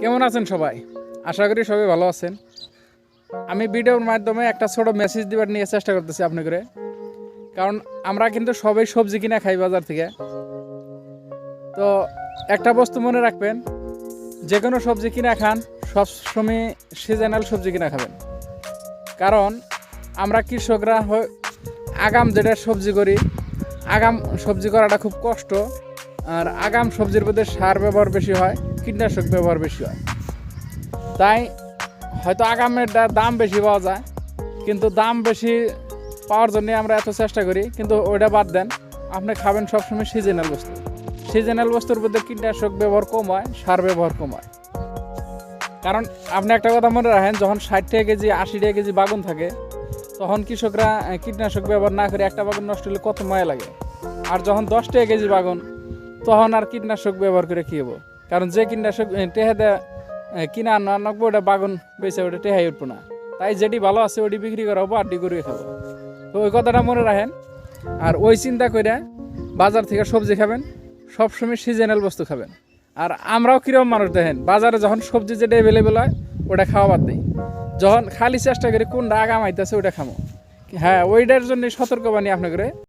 কেমন আছেন সবাই? আশা করি সবাই ভালো আছেন। আমি ভিডিওর মাধ্যমে একটা ছোট মেসেজ দিবার নিয়ে চেষ্টা করতেছি আপনাকে। কারণ আমরা কিন্তু সবাই সবজি কিনে খাই বাজার থেকে। তো একটা বস্তু মনে রাখবেন যে কোনো সবজি কিনা খান সব সময় সিজনাল সবজি কিনা খাবেন। কারণ আমরা কৃষকরা আগাম যেটা সবজি করি, আগাম সবজি করাটা খুব কষ্ট, আর আগাম সবজির মধ্যে সার ব্যবহার বেশি হয়। কীটনাশক ব্যবহার বেশি হয়। তাই হয়তো আগামের দাম বেশি পাওয়া যায়, কিন্তু দাম বেশি পাওয়ার জন্য আমরা এত চেষ্টা করি, কিন্তু ওইটা বাদ দেন, আপনি খাবেন সবসময় সিজনাল বস্তু। সিজনাল বস্তুর মধ্যে কীটনাশক ব্যবহার কম হয়, সার ব্যবহার কম হয়। কারণ আপনি একটা কথা মনে রাখেন, যখন ষাট টাকা কেজি, আশি টাকা কেজি বাগুন থাকে, তখন কৃষকরা কীটনাশক ব্যবহার না করে একটা বাগুন নষ্ট হলে কত মায়া লাগে। আর যখন দশ টাকা কেজি বাগুন, তখন আর কীটনাশক ব্যবহার করে কি হব? কারণ যে আহ, টেহা দেয়া কিনা আনা নব্বই ওটা বাগুন বেঁচে ওটা টেহাই উঠবো না। তাই যেটি ভালো আছে ওটি বিক্রি করা হব আড্ডি করে খাব। তো ওই কথাটা মনে রাখেন। আর ওই চিন্তা করে বাজার থেকে সবজি খাবেন সবসময় সিজনাল বস্তু খাবেন। আর আমরাও কীরকম মানুষ দেখেন বাজারে যখন সবজি যেটা অ্যাভেলেবেল হয় ওটা খাওয়া বাদ দিই। যখন খালি চেষ্টা করি কোনটা আগাম আইতেছে ওটা খামো। হ্যাঁ ওইটার জন্য সতর্কবাণী আপনাকে